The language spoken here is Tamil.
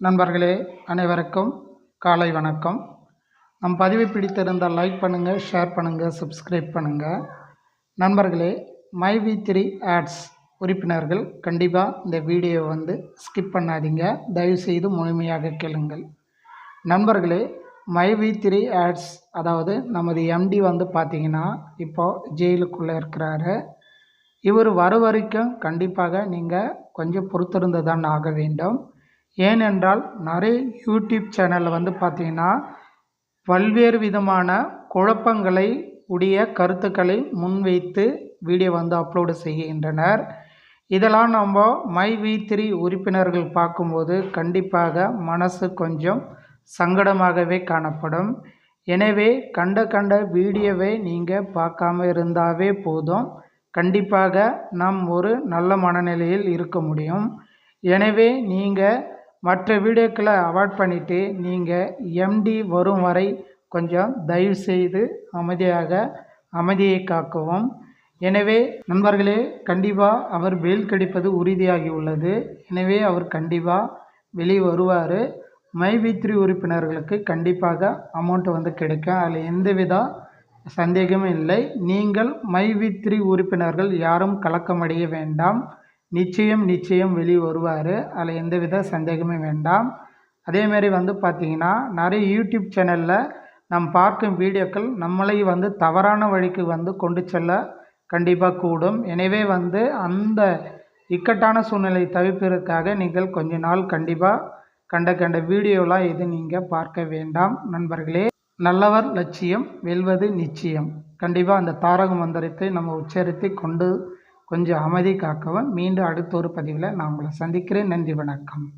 நண்பர்களே அனைவருக்கும் காலை வணக்கம். நம் பதிவை பிடித்திருந்தால் லைக் பண்ணுங்கள் ஷேர் பண்ணுங்கள் சப்ஸ்கிரைப் பண்ணுங்கள் நண்பர்களே மை வி த்ரீ ஆட்ஸ் உறுப்பினர்கள் கண்டிப்பாக இந்த வீடியோவை வந்து ஸ்கிப் பண்ணாதீங்க. தயவுசெய்து முழுமையாக கேளுங்கள். நண்பர்களே மை வி த்ரீ ஆட்ஸ் அதாவது நமது எம்டி வந்து பார்த்தீங்கன்னா இப்போது ஜெயிலுக்குள்ளே இருக்கிறாரு. இவர் வர வரைக்கும் கண்டிப்பாக நீங்கள் கொஞ்சம் பொறுத்திருந்து தான் ஆக வேண்டும். ஏனென்றால் நிறைய யூடியூப் சேனலில் வந்து பார்த்தீங்கன்னா பல்வேறு விதமான குழப்பங்களை உடைய கருத்துக்களை முன்வைத்து வீடியோ வந்து அப்லோடு செய்கின்றனர். இதெல்லாம் நம்ம மை வி த்ரீ உறுப்பினர்கள் பார்க்கும்போது கண்டிப்பாக மனசு கொஞ்சம் சங்கடமாகவே காணப்படும். எனவே கண்ட கண்ட வீடியோவை நீங்கள் பார்க்காம இருந்தாவே போதும். கண்டிப்பாக நாம் ஒரு நல்ல மனநிலையில் இருக்க முடியும். எனவே நீங்கள் மற்ற வீடியோக்களை அவாய்ட் பண்ணிவிட்டு நீங்கள் எம்டி வரும் வரை கொஞ்சம் தயவு செய்து அமைதியாக அமைதியை காக்கவும். எனவே நண்பர்களே கண்டிப்பாக அவர் வெயில் கிடைப்பது உறுதியாகி உள்ளது. எனவே அவர் கண்டிப்பாக வெளியே வருவார். மை உறுப்பினர்களுக்கு கண்டிப்பாக அமௌண்ட் வந்து கிடைக்கும். அதில் எந்தவித சந்தேகமும் இல்லை. நீங்கள் மை உறுப்பினர்கள் யாரும் கலக்கமடைய வேண்டாம். நிச்சயம் நிச்சயம் வெளியே வருவார். அதில் எந்தவித சந்தேகமும் வேண்டாம். அதேமாரி வந்து பார்த்திங்கன்னா நிறைய யூடியூப் சேனலில் நாம் பார்க்கும் வீடியோக்கள் நம்மளை வந்து தவறான வழிக்கு வந்து கொண்டு செல்ல கண்டிப்பாக கூடும். எனவே வந்து அந்த இக்கட்டான சூழ்நிலை தவிர்ப்பதற்காக நீங்கள் கொஞ்ச நாள் கண்டிப்பாக கண்ட கண்ட வீடியோலாம் எதுவும் நீங்கள் பார்க்க வேண்டாம். நண்பர்களே நல்லவர் லட்சியம் வெல்வது நிச்சயம். கண்டிப்பாக அந்த தாரக மந்திரத்தை நம்ம உச்சரித்து கொண்டு கொஞ்சம் அமைதி காக்கவும். மீண்டும் அடுத்த ஒரு பதிவில் நான் உங்களை சந்திக்கிறேன். நன்றி வணக்கம்.